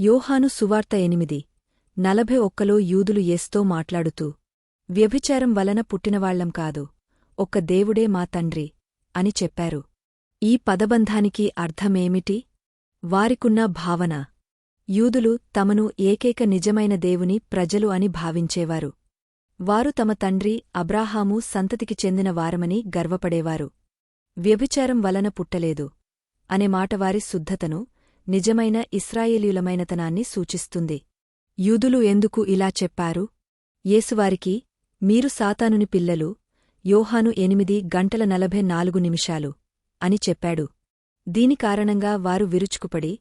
యోహాను సువార్త ఎనిమిది. నలభై ఒక్కలో యూదులు ఏస్తో మాట్లాడుతూ వ్యభిచారం వలన పుట్టినవాళ్ళం కాదు. ఒక్క దేవుడే మా తండ్రి అని చెప్పారు. ఈ పదబంధానికి అర్థమేమిటి? వారికున్న భావన. యూదులు తమను ఏకైక నిజమైన దేవుని ప్రజలు అని భావించేవారు. వారు తమ తండ్రి అబ్రాహాము సంతతికి చెందిన వారమని గర్వపడేవారు. వ్యభిచారం వలన పుట్టలేదు అనే మాట వారి శుద్ధతను నిజమైన ఇస్రాయేలీయులమైనతనాన్ని సూచిస్తుంది. యూదులు ఎందుకు ఇలా చెప్పారు? యేసువారికి మీరు సాతానుని పిల్లలు యోహాను ఎనిమిది గంటల నలభై నాలుగు నిమిషాలు అని చెప్పాడు. దీని కారణంగా వారు విరుచుకుపడి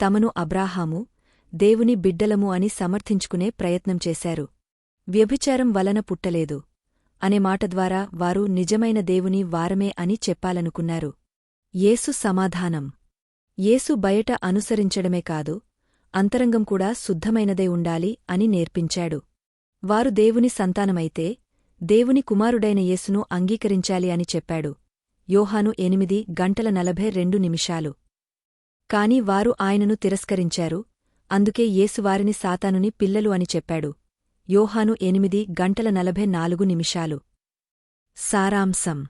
తమను అబ్రాహాము దేవుని బిడ్డలము అని సమర్థించుకునే ప్రయత్నం చేశారు. వ్యభిచారం వలన పుట్టలేదు అనే మాట ద్వారా వారు నిజమైన దేవుని వారమే అని చెప్పాలనుకున్నారు. యేసు సమాధానం. యేసు బయట అనుసరించడమే కాదు అంతరంగం కూడా శుద్ధమైనదే ఉండాలి అని నేర్పించాడు. వారు దేవుని సంతానమైతే దేవుని కుమారుడైన యేసును అంగీకరించాలి అని చెప్పాడు. యోహాను ఎనిమిది గంటల నలభై రెండు నిమిషాలు. కాని వారు ఆయనను తిరస్కరించారు అందుకే యేసు వారిని సాతానుని పిల్లలు అని చెప్పాడు. యోహాను ఎనిమిది గంటల నలభై నాలుగు నిమిషాలు. సారాంశం.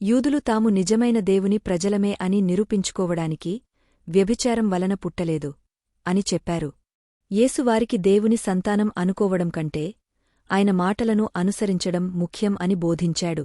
యూదులు తాము నిజమైన దేవుని ప్రజలమే అని నిరూపించుకోవడానికి వ్యభిచారం వలన పుట్టలేదు అని చెప్పారు. యేసువారికి దేవుని సంతానం అనుకోవడం కంటే ఆయన మాటలను అనుసరించడం ముఖ్యం అని బోధించాడు.